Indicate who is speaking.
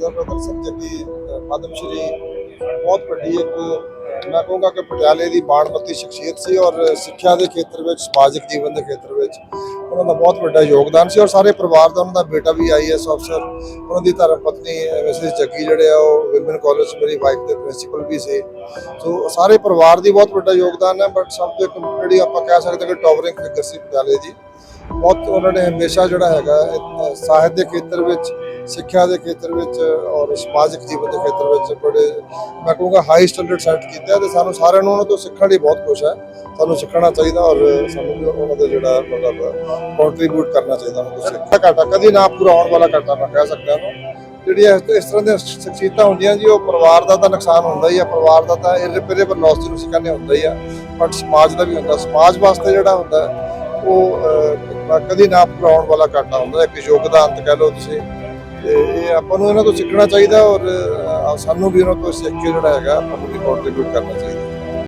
Speaker 1: ਰਤਨ ਸਿੰਘ ਜੱਗੀ ਪਦਮ ਸ਼੍ਰੀ, ਬਹੁਤ ਵੱਡੀ ਇੱਕ, ਮੈਂ ਕਹੂੰਗਾ ਕਿ ਪਟਿਆਲੇ ਦੀ ਬਾਣਮੱਤੀ ਸ਼ਖਸੀਅਤ ਸੀ ਔਰ ਸਿੱਖਿਆ ਦੇ ਖੇਤਰ ਵਿੱਚ, ਸਮਾਜਿਕ ਜੀਵਨ ਦੇ ਖੇਤਰ ਵਿੱਚ ਉਹਨਾਂ ਦਾ ਬਹੁਤ ਵੱਡਾ ਯੋਗਦਾਨ ਸੀ ਔਰ ਸਾਰੇ ਪਰਿਵਾਰ ਦਾ ਉਹਨਾਂ ਦਾ ਬੇਟਾ ਵੀ ਆਈਐਸ ਅਫਸਰ, ਉਹਨਾਂ ਦੀ ਧਰਮ ਪਤਨੀ ਮਿਸਿਸ ਜੱਗੀ ਜਿਹੜੇ ਆ ਉਹ ਵਿਮਨ ਕਾਲਜ, ਮੇਰੀ ਵਾਈਫ ਦੇ ਪ੍ਰਿੰਸੀਪਲ ਵੀ ਸੀ। ਸੋ ਸਾਰੇ ਪਰਿਵਾਰ ਦੀ ਬਹੁਤ ਵੱਡਾ ਯੋਗਦਾਨ ਹੈ ਬਟ ਸਭ ਤੋਂ ਇੱਕ ਜਿਹੜੀ ਆਪਾਂ ਕਹਿ ਸਕਦੇ ਕਿ ਟਾਵਰਿੰਗ ਫਿਗਰ ਸੀ ਪਟਿਆਲੇ ਦੀ। ਬਹੁਤ ਉਹਨਾਂ ਨੇ ਹਮੇਸ਼ਾ ਜਿਹੜਾ ਹੈਗਾ ਸਾਹਿਤ ਦੇ ਖੇਤਰ ਵਿੱਚ, ਸਿੱਖਿਆ ਦੇ ਖੇਤਰ ਵਿੱਚ ਔਰ ਸਮਾਜਿਕ ਜੀਵਨ ਦੇ ਖੇਤਰ ਵਿੱਚ ਬੜੇ, ਮੈਂ ਕਹੂੰਗਾ ਹਾਈ ਸਟੈਂਡਰਡ ਸੈੱਟ ਕੀਤਾ ਤੇ ਸਾਨੂੰ ਸਾਰਿਆਂ ਨੂੰ ਉਹਨਾਂ ਤੋਂ ਸਿੱਖਣ ਲਈ ਬਹੁਤ ਕੁਝ ਹੈ। ਸਾਨੂੰ ਸਿੱਖਣਾ ਚਾਹੀਦਾ ਔਰ ਸਾਨੂੰ ਉਹਨਾਂ ਦਾ ਜਿਹੜਾ ਮਤਲਬ ਕੰਟਰੀਬਿਊਟ ਕਰਨਾ ਚਾਹੀਦਾ ਉਹਨਾਂ ਤੋਂ ਸਿੱਖਿਆ ਘਾਟਾ ਕਦੀ ਨਾ ਪੂਰਾ ਹੋਣ ਵਾਲਾ ਘਾਟਾ ਮੈਂ ਕਹਿ ਸਕਦਾ ਹਾਂ। ਜਿਹੜੀਆਂ ਇਸ ਤਰ੍ਹਾਂ ਦੀਆਂ ਸ਼ਖਸੀਅਤਾਂ ਹੁੰਦੀਆਂ ਜੀ, ਉਹ ਪਰਿਵਾਰ ਦਾ ਤਾਂ ਨੁਕਸਾਨ ਹੁੰਦਾ ਹੀ ਆ, ਪਰਿਵਾਰ ਦਾ ਤਾਂ ਇਰਰਿਪੇਅਰੇਬਲ ਲਾਸ ਜਿਹਨੂੰ ਅਸੀਂ ਕਹਿੰਦੇ ਹੁੰਦਾ ਹੀ ਆ। ਬਟ ਸਮਾਜ ਦਾ ਵੀ ਹੁੰਦਾ। ਸਮਾਜ ਵਾਸਤੇ ਜਿਹੜਾ ਹੁੰਦਾ, ਉਹ ਅਹ, ਕਦੀ ਨਾ ਪੂਰਾ ਵਾਲਾ ਘਾਟਾ ਹੁੰਦਾ ਇੱਕ ਯੋਗਦਾਨ ਤੇ ਕਹਿ ਲਓ ਤੁਸੀਂ। ਤੇ ਇਹ ਆਪਾਂ ਨੂੰ ਇਹਨਾਂ ਤੋਂ ਸਿੱਖਣਾ ਚਾਹੀਦਾ ਔਰ ਸਾਨੂੰ ਵੀ ਇਹਨਾਂ ਤੋਂ ਸਿੱਖ ਕੇ ਜਿਹੜਾ ਹੈਗਾ ਆਪਾਂ ਨੂੰ ਵੀ ਕੰਟਰੀਬਿਊਟ ਕਰਨਾ ਚਾਹੀਦਾ।